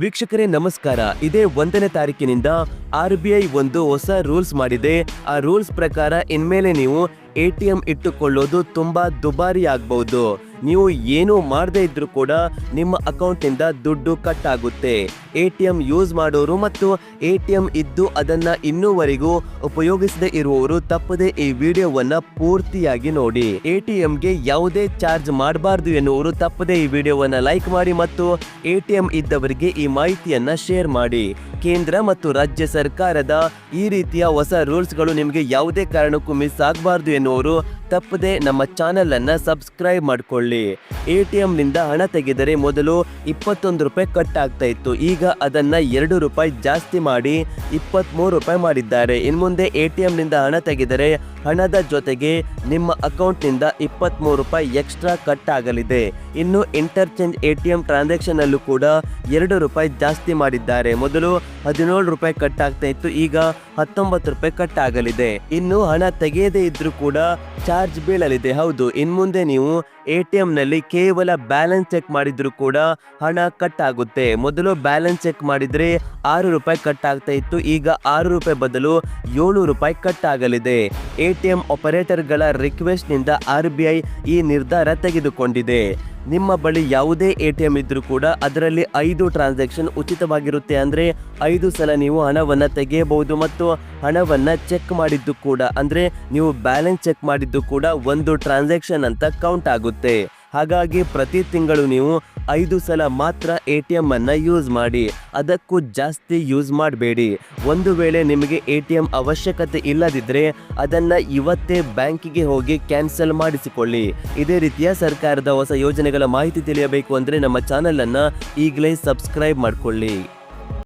ವೀಕ್ಷಕರೇ, ನಮಸ್ಕಾರ. ಇದೇ ಒಂದನೇ ತಾರೀಕಿನಿಂದ ಆರ್ ಬಿ ಐ ಒಂದು ಹೊಸ ರೂಲ್ಸ್ ಮಾಡಿದೆ. ಆ ರೂಲ್ಸ್ ಪ್ರಕಾರ ಇನ್ಮೇಲೆ ನೀವು ಎ ಟಿ ಎಂ ಇಟ್ಟುಕೊಳ್ಳೋದು ತುಂಬಾ ದುಬಾರಿ ಆಗ್ಬಹುದು. ನೀವು ಏನು ಮಾಡದೇ ಇದ್ರೂ ಕೂಡ ನಿಮ್ಮ ಅಕೌಂಟ್ನಿಂದ ದುಡ್ಡು ಕಟ್ ಆಗುತ್ತೆ ಎ ಟಿ ಎಂ ಯೂಸ್ ಮಾಡೋರು ಮತ್ತು ಎ ಟಿ ಎಂ ಇದ್ದು ಅದನ್ನ ಇನ್ನೂವರೆಗೂ ಉಪಯೋಗಿಸದೇ ಇರುವವರು ತಪ್ಪದೆ ಈ ವಿಡಿಯೋವನ್ನ ಪೂರ್ತಿಯಾಗಿ ನೋಡಿ. ಎ ಟಿ ಎಂಗೆ ಯಾವುದೇ ಚಾರ್ಜ್ ಮಾಡಬಾರ್ದು ಎನ್ನುವರು ತಪ್ಪದೆ ಈ ವಿಡಿಯೋವನ್ನ ಲೈಕ್ ಮಾಡಿ ಮತ್ತು ಎ ಟಿ ಎಂ ಇದ್ದವರಿಗೆ ಈ ಮಾಹಿತಿಯನ್ನ ಶೇರ್ ಮಾಡಿ. ಕೇಂದ್ರ ಮತ್ತು ರಾಜ್ಯ ಸರ್ಕಾರದ ಈ ರೀತಿಯ ಹೊಸ ರೂಲ್ಸ್ಗಳು ನಿಮಗೆ ಯಾವುದೇ ಕಾರಣಕ್ಕೂ ಮಿಸ್ ಆಗಬಾರ್ದು ಎನ್ನುವರು ತಪ್ಪದೆ ನಮ್ಮ ಚಾನೆಲ್ ಅನ್ನ ಸಬ್ಸ್ಕ್ರೈಬ್ ಮಾಡ್ಕೊಳ್ಳಿ. ಎ ಟಿ ಎಂನಿಂದ ಹಣ ತೆಗೆದರೆ ಮೊದಲು ಇಪ್ಪತ್ತೊಂದು ರೂಪಾಯಿ ಕಟ್ ಆಗ್ತಾ ಇತ್ತು. ಈಗ ಅದನ್ನ ಎರಡು ರೂಪಾಯಿ ಜಾಸ್ತಿ ಮಾಡಿ ಇಪ್ಪತ್ತ್ಮೂರು ರೂಪಾಯಿ ಮಾಡಿದ್ದಾರೆ. ಇನ್ನು ಮುಂದೆ ಎ ಟಿ ಎಂನಿಂದ ಹಣ ತೆಗೆದರೆ ಹಣದ ಜೊತೆಗೆ ನಿಮ್ಮ ಅಕೌಂಟ್ನಿಂದ ಇಪ್ಪತ್ತ್ಮೂರು ರೂಪಾಯಿ ಎಕ್ಸ್ಟ್ರಾ ಕಟ್ ಆಗಲಿದೆ ಇನ್ನು interchange A T M transaction ಅಲ್ಲೂ ಕೂಡ ಎರಡು ರೂಪಾಯಿ ಜಾಸ್ತಿ ಮಾಡಿದ್ದಾರೆ. ಮೊದಲು ಹದಿನೇಳು ರೂಪಾಯಿ ಕಟ್ ಆಗ್ತಾ ಇತ್ತು, ಈಗ ಹತ್ತೊಂಬತ್ತು ರೂಪಾಯಿ ಕಟ್ ಆಗಲಿದೆ. ಇನ್ನು ಹಣ ತೆಗೆಯದೇ ಇದ್ರೂ ಕೂಡ ಚಾರ್ಜ್ ಬೀಳಲಿದೆ. ಹೌದು ಇನ್ ಮುಂದೆ ನೀವು ಎ ಟಿ ಎಂನಲ್ಲಿ ಕೇವಲ ಬ್ಯಾಲೆನ್ಸ್ ಚೆಕ್ ಮಾಡಿದ್ರು ಕೂಡ ಹಣ ಕಟ್ ಆಗುತ್ತೆ. ಮೊದಲು ಬ್ಯಾಲೆನ್ಸ್ ಚೆಕ್ ಮಾಡಿದ್ರೆ ಆರು ರೂಪಾಯಿ ಕಟ್ ಆಗ್ತಾ ಇತ್ತು, ಈಗ ಆರು ರೂಪಾಯಿ ಬದಲು ಏಳು ರೂಪಾಯಿ ಕಟ್ ಆಗಲಿದೆ. ಎ ಟಿ ಎಂ ಆಪರೇಟರ್ಗಳ ರಿಕ್ವೆಸ್ಟ್ನಿಂದ ಆರ್ ಬಿ ಐ ಈ ನಿರ್ಧಾರ ತೆಗೆದುಕೊಂಡಿದೆ. ನಿಮ್ಮ ಬಳಿ ಯಾವುದೇ ಎ ಟಿ ಎಂ ಇದ್ರೂ ಕೂಡ ಅದರಲ್ಲಿ ಐದು ಟ್ರಾನ್ಸಾಕ್ಷನ್ ಉಚಿತವಾಗಿರುತ್ತೆ ಅಂದರೆ ಐದು ಸಲ ನೀವು ಹಣವನ್ನು ತೆಗೆಯಬಹುದು ಮತ್ತು ಹಣವನ್ನು ಚೆಕ್ ಮಾಡಿದ್ದು ಕೂಡ, ಅಂದರೆ ನೀವು ಬ್ಯಾಲೆನ್ಸ್ ಚೆಕ್ ಮಾಡಿದ್ದು ಕೂಡ ಒಂದು ಟ್ರಾನ್ಸಾಕ್ಷನ್ ಅಂತ ಕೌಂಟ್ ಆಗುತ್ತೆ. ಹಾಗಾಗಿ ಪ್ರತಿ ತಿಂಗಳು ನೀವು ಐದು ಸಲ ಮಾತ್ರ ಎ ಟಿ ಎಮ್ಮನ್ನು ಅನ್ನ ಯೂಸ್ ಮಾಡಿ, ಅದಕ್ಕೂ ಜಾಸ್ತಿ ಯೂಸ್ ಮಾಡಬೇಡಿ. ಒಂದು ವೇಳೆ ನಿಮಗೆ ಎ ಟಿ ಎಂ ಅವಶ್ಯಕತೆ ಇಲ್ಲದಿದ್ದರೆ ಅದನ್ನು ಇವತ್ತೇ ಬ್ಯಾಂಕಿಗೆ ಹೋಗಿ ಕ್ಯಾನ್ಸಲ್ ಮಾಡಿಸಿಕೊಳ್ಳಿ. ಇದೇ ರೀತಿಯ ಸರ್ಕಾರದ ಹೊಸ ಯೋಜನೆಗಳ ಮಾಹಿತಿ ತಿಳಿಯಬೇಕು ಅಂದರೆ ನಮ್ಮ ಚಾನಲನ್ನು ಈಗಲೇ ಸಬ್ಸ್ಕ್ರೈಬ್ ಮಾಡಿಕೊಳ್ಳಿ.